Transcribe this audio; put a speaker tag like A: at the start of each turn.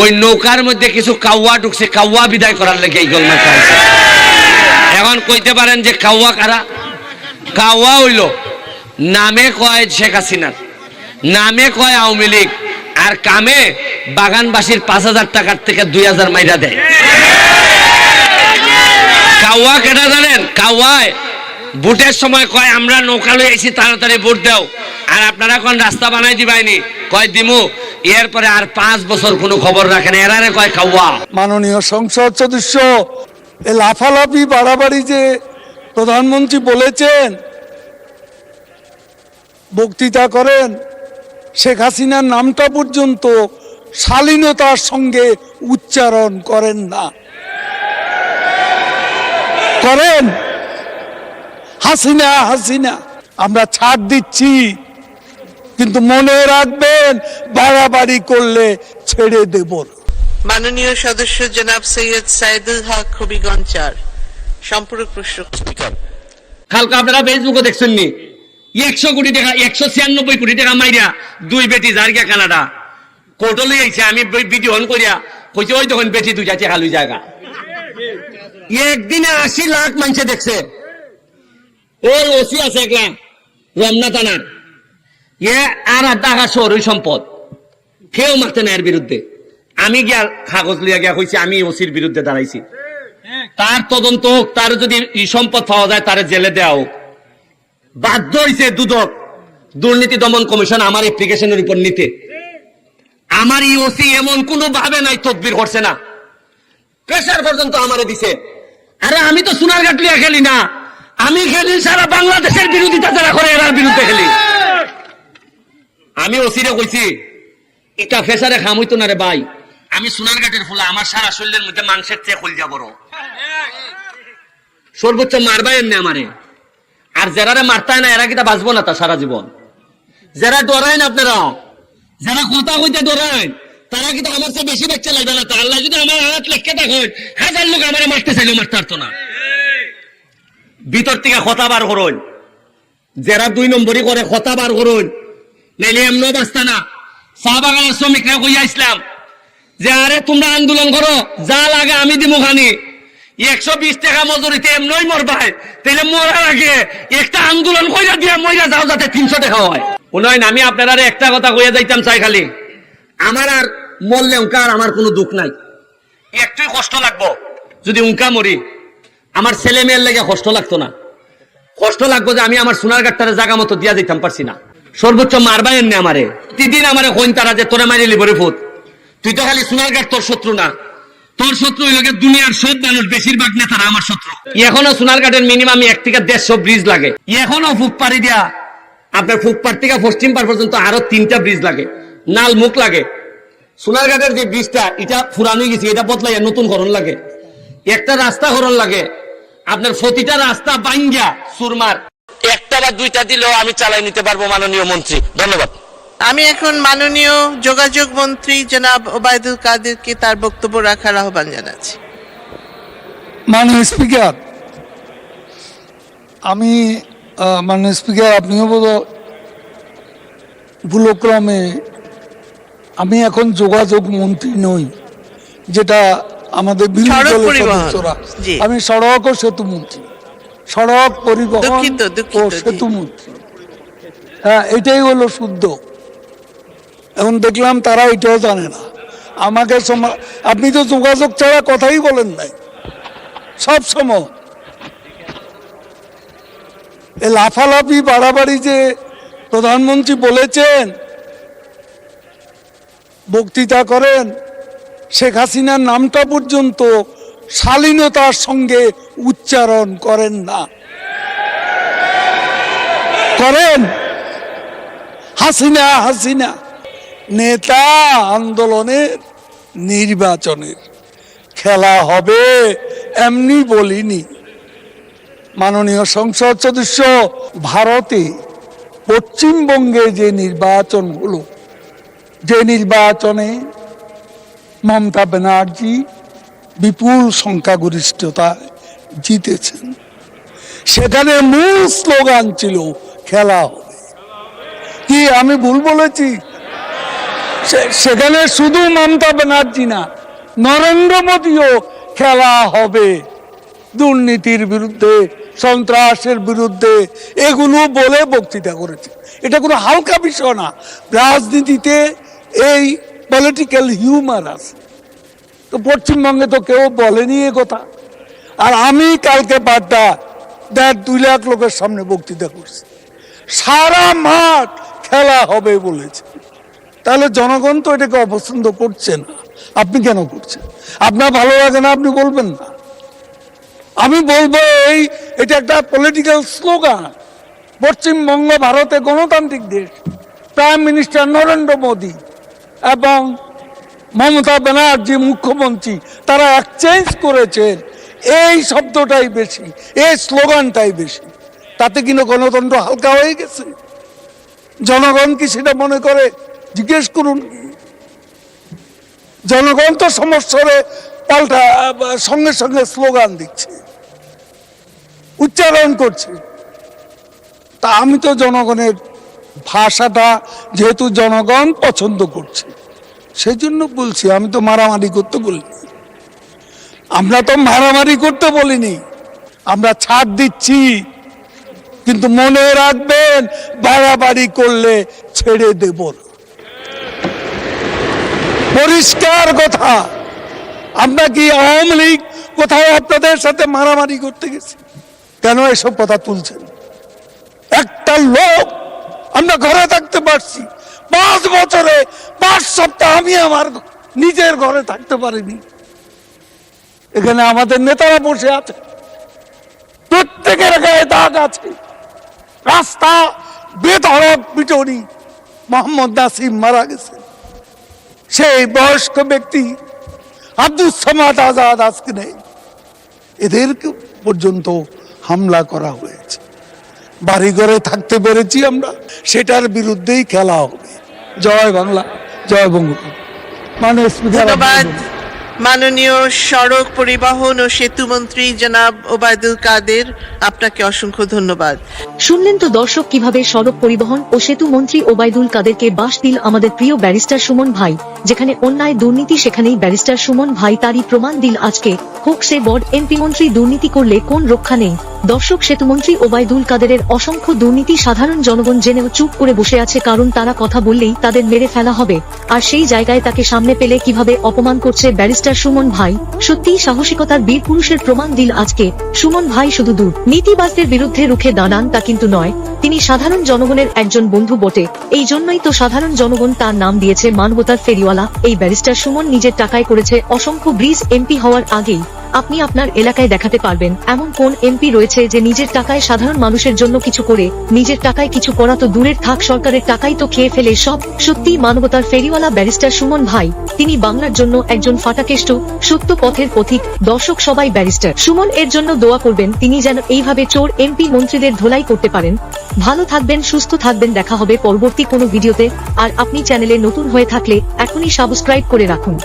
A: ওই নৌকার মধ্যে কিছু কাউয়া ঢুকছে, কাউয়া বিদায় করার লেগে এই চাইছে এখন কইতে পারেন যে কাউয়া কারা? কাউয়া হইল, নামে কয় শেখ হাসিনার, নামে কয় আওয়ামী লীগ, আর কামে বাগানবাসীর পাঁচ হাজার টাকার থেকে দুই হাজার মাইরা দেয়। কাউয়া কেটা জানেন? কাউয়ায় ভোটের সময় কয়, আমরা নৌকা লই আইছি, তাড়াতাড়ি ভোট দাও। আর আপনারা কোন রাস্তা বানাই দিবাইনি? কয়, দিমু এরপরে আর পাঁচ বছর কোনো খবর রাখেন এরারে কয় খাওয়া
B: মাননীয় সংসদ সদস্য লাফালাফি বাড়াবাড়ি যে প্রধানমন্ত্রী বলেছেন, বক্তৃতা করেন, শেখ হাসিনার নামটা পর্যন্ত শালীনতার সঙ্গে উচ্চারণ করেন না। করেন? হাসিনা হাসিনা, আমরা ছাড় দিচ্ছি। কিন্তু মনে রাখবেন বাড়াবাড়ি করলে ছেড়ে দেব
C: মাননীয় সদস্য জনাব সৈয়দ সাইদুল হক হবিগঞ্জ চার সম্পূরক প্রশ্ন।
A: কালকে আপনারা ফেসবুকে দেখছেন নি একশো কোটি টাকা একশো ছিয়ানব্বই কোটি টাকা মাইরা দুই বেটি জার্গা কানাডা। কোর্টে লই আইছে আমি ভিডিও অন করিয়া কইছে ওই তখন বেটি দুইটা টাকা লই জায়গা। একদিনে আশি লাখ মানুষে দেখছে। ওর ওসি আছে একলা রমনা থানার। এ আর টাকা শহরই সম্পদ। কেউ মারতে না এর বিরুদ্ধে। আমি গিয়া কাগজ লিয়া গিয়া কইছি, আমি ওসির বিরুদ্ধে দাঁড়াইছি। তার তদন্ত হোক, তার যদি সম্পদ পাওয়া যায়, তার জেলে দেওয়া হোক। বাধ্য হয়েছে দুদক, দুর্নীতি দমন কমিশন আমার অ্যাপ্লিকেশনের উপর নিতে। আমার ই ওসি এমন কোন ভাবে নাই, তদবির করছে না। প্রেশার পর্যন্ত আমারে দিছে। আরে আমি তো সোনার গাটলিয়া খেলি না। আমি খেলি সারা বাংলাদেশের বিরোধিতা যারা করে, এরার বিরুদ্ধে খেলি। আমি ওসিরে কইছি এটা ফেসারে খাম হইতো না রে ভাই। আমি সোনার ঘাটের ফুলা আমার সারা শরীরের মধ্যে মাংসের চেয়ে খুলজা বড়। সর্বোচ্চ মারবাই এমনি আমারে। আর যারারে মারতায় না এরা কিটা বাঁচবো না তা সারা জীবন। যারা ডরায় না আপনারা যারা কথা কইতে ডরায় তারা কিন্তু আমার চেয়ে বেশি বাচ্চা লাগবে না তা? আল্লাহ যদি আমার হাত লেখকে দেখেন হাজার লোক আমার মারতে চাইলেও মারতে পারতো না। ভিতর থেকে কথা বার করুন। যারা দুই নম্বরই করে কথা বার করুন। নাইলে এমনও বাঁচতা না? চা বাগানের শ্রমিকরা কইয়া ইসলাম যে আরে তোমরা আন্দোলন করো যা লাগে আমি দিব খানি। একশো বিশ টাকা মজুরিতে এমনই মরবাই তাহলে মরার আগে একটা আন্দোলন কইরা দিয়া মইরা যাও যাতে তিনশো টাকা হয়। উনয়ন আমি আপনারা একটা কথা কইয়া যাইতাম চাই খালি। আমার আর মরলে উনকা আর আমার কোনো দুঃখ নাই। একটুই কষ্ট লাগবো। যদি উনকা মরি আমার ছেলে মেয়ের লেগে কষ্ট লাগতো না। কষ্ট লাগবো যে আমি আমার সোনার গাটটারে জায়গা মতো দিয়া দিতাম পারছি না। সর্বোচ্চ মারবাই এমনি আমারে। প্রতিদিন আমারে কইন তারা যে তোরে মারি লিবরে ফুট তুই তো খালি সোনার গাট তোর শত্রু না। তোর শত্রু হইল দুনিয়ার সব মানুষ, বেশিরভাগ নেতারা আমার শত্রু। এখনও সোনার ঘাটের মিনিমাম এক থেকে দেড়শো ব্রিজ লাগে। এখনও ফুক পাড়ি দিয়া আপনার ফুক পাড় থেকে পশ্চিম পাড় পর্যন্ত আরও তিনটা ব্রিজ লাগে। নাল মুখ লাগে। সোনার ঘাটের যে ব্রিজটা এটা ফুরানো গেছে, এটা বদলাইয়া নতুন করণ লাগে। একটা রাস্তা করণ লাগে। আপনার প্রতিটা রাস্তা বাইঙ্গা সুরমার। বা দুইটা দিলেও আমি চালাই নিতে পারব মাননীয় মন্ত্রী। ধন্যবাদ।
C: আমি এখন মাননীয় যোগাযোগ মন্ত্রী জনাব ওবায়দুল কাদেরকে তার বক্তব্য রাখার আহ্বান জানাচ্ছি।
B: মাননীয় স্পিকার আমি মাননীয় স্পিকার আপনিও বোধ ভুলক্রমে আমি এখন যোগাযোগ মন্ত্রী নই যেটা আমাদের বিরোধী দলের সদস্যরা। আমি সড়ক ও সেতু মন্ত্রী। সড়ক পরিবহন ও
C: জি।
B: সেতু মন্ত্রী হ্যাঁ এটাই হলো শুদ্ধ। এখন দেখলাম তারা এটাও জানে না। আমাকে আপনি তো যোগাযোগ ছাড়া কথাই বলেন নাই। সব সময়। এ লাফালাফি বাড়াবাড়ি যে প্রধানমন্ত্রী বলেছেন বক্তৃতা করেন শেখ হাসিনার নামটা পর্যন্ত শালীনতার সঙ্গে উচ্চারণ করেন না। করেন। হাসিনা হাসিনা। নেতা আন্দোলনের নির্বাচনের খেলা হবে এমনি বলিনি। মাননীয় সংসদ সদস্য, ভারতে পশ্চিমবঙ্গে যে নির্বাচন হলো, যে নির্বাচনে মমতা ব্যানার্জি বিপুল সংখ্যাগরিষ্ঠতায় জিতেছেন। সেখানে মূল স্লোগান ছিল, খেলা হবে। কি, আমি ভুল বলেছি? সেখানে শুধু মমতা ব্যানার্জি না, নরেন্দ্র মোদীও খেলা হবে। দুর্নীতির বিরুদ্ধে, সন্ত্রাসের বিরুদ্ধে এগুলো বলে বক্তৃতা করেছে। এটা কোনো হালকা বিষয় না। রাজনীতিতে এই পলিটিক্যাল হিউমার আছে। তো পশ্চিমবঙ্গে তো কেউ বলেনি এ কথা। আর আমি কালকে বাড্ডা দেড় দুই লাখ লোকের সামনে বক্তৃতা করছি। সারা মাঠ খেলা হবে বলেছে। তাহলে জনগণ তো এটাকে অপছন্দ করছে না। আপনি কেন করছেন? আপনার ভালো লাগে না, আপনি বলবেন না। আমি বলব এই, এটা একটা পলিটিক্যাল স্লোগান পশ্চিমবঙ্গ ভারতে গণতান্ত্রিক দেশ। প্রাইম মিনিস্টার নরেন্দ্র মোদী এবং মমতা ব্যানার্জি মুখ্যমন্ত্রী, তারা এক্সচেঞ্জ করেছেন এই শব্দটাই বেশি, এই স্লোগানটাই বেশি। তাতে কিন্তু গণতন্ত্র হালকা হয়ে গেছে? জনগণ কি সেটা মনে করে? জিজ্ঞেস করুন। জনগণ তো সমস্যারে পাল্টা, সঙ্গে সঙ্গে স্লোগান দিচ্ছে, উচ্চারণ করছে। তা আমি তো জনগণের ভাষাটা যেহেতু জনগণ পছন্দ করছে সেই জন্য বলছি, আমি তো মারামারি করতে বলিনি। আমরা তো মারামারি করতে বলিনি। আমরা ছাড় দিচ্ছি। কিন্তু মনে রাখবেন, বাড়াবাড়ি করলে ছেড়ে দেব পরিষ্কার কথা। আমরা কি আওয়ামী লীগ কোথাও আপনাদের সাথে মারামারি করতে গেছি? কেন এসব কথা তুলছেন? একটা লোক আমরা ঘরে থাকতে পারছি। পাঁচ বছরে, পাঁচ সপ্তাহ আমি আমার নিজের ঘরে থাকতে পারিনি। এখানে আমাদের নেতারা বসে আছে। প্রত্যেকের গায়ে দাগ আছে। রাস্তা বেধড়ক পিটনি মোহাম্মদ নাসিম মারা গেছে। সেই বয়স্ক ব্যক্তি আব্দুল সামাদ আজাদ আজকে নেই। এদেরকে পর্যন্ত হামলা করা হয়েছে। বাড়ি ঘরে থাকতে পেরেছি আমরা। সেটার বিরুদ্ধেই খেলা হবে। জয় বাংলা জয় বঙ্গবন্ধু। মানে স্পিকার
C: মাননীয় সড়ক পরিবহন ও সেতু মন্ত্রী জনাব ওবায়দুল কাদের, আপনাকে অসংখ্য ধন্যবাদ।
D: শুনলেন তো দর্শক কীভাবে সড়ক পরিবহন ও সেতু মন্ত্রী ওবায়দুল কাদেরকে বাস দিল আমাদের প্রিয় ব্যারিস্টার সুমন ভাই, যেখানে অন্যায় দুর্নীতি সেখানেই ব্যারিস্টার সুমন ভাই তারই প্রমাণ দিল আজকে। হোক সে বড এমপি মন্ত্রী দুর্নীতি করলে কোন রক্ষা নেই। দর্শক সেতুমন্ত্রী ওবায়দুল কাদেরের অসংখ্য দুর্নীতি সাধারণ জনগণ জেনেও চুপ করে বসে আছে কারণ তারা কথা বললেই তাদের মেরে ফেলা হবে। আর সেই জায়গায় তাকে সামনে পেলে কীভাবে অপমান করছে ব্যারিস্টার সুমন ভাই? সত্যিই সাহসিকতার বীর পুরুষের প্রমাণ দিল আজকে। সুমন ভাই শুধু দূর। নীতিবাজদের বিরুদ্ধে রুখে দাঁড়ান তা কিন্তু নয়। তিনি সাধারণ জনগণের একজন বন্ধু বটে। এই জন্যই তো সাধারণ জনগণ তার নাম দিয়েছে মানবতার ফেরিওয়ালা। এই ব্যারিস্টার সুমন নিজের টাকায় করেছে অসংখ্য ব্রিজ এমপি হওয়ার আগেই। আপনি আপনার এলাকায় দেখাতে পারবেন। এমন কোন এমপি রয়েছে যে নিজের টাকায় সাধারণ মানুষের জন্য কিছু করে, নিজের টাকায় কিছু করা তো দূরের থাক, সরকারের টাকাই তো খেয়ে ফেলে সব। সত্যি মানবতার ফেরিওয়ালা ব্যারিস্টার সুমন ভাই, তিনি বাংলার জন্য একজন ফাটাকেষ্ট, সত্য পথের পথিক, দর্শক সবাই ব্যারিস্টার। সুমন এর জন্য দোয়া করবেন, তিনি যেন এইভাবে চোর, এমপি মন্ত্রীদের ধোলাই করতে পারেন। ভালো থাকবেন, সুস্থ থাকবেন, দেখা হবে পরবর্তী কোনো ভিডিওতে। আর আপনি চ্যানেলে নতুন হয়ে থাকলে এখনই সাবস্ক্রাইব করে রাখুন।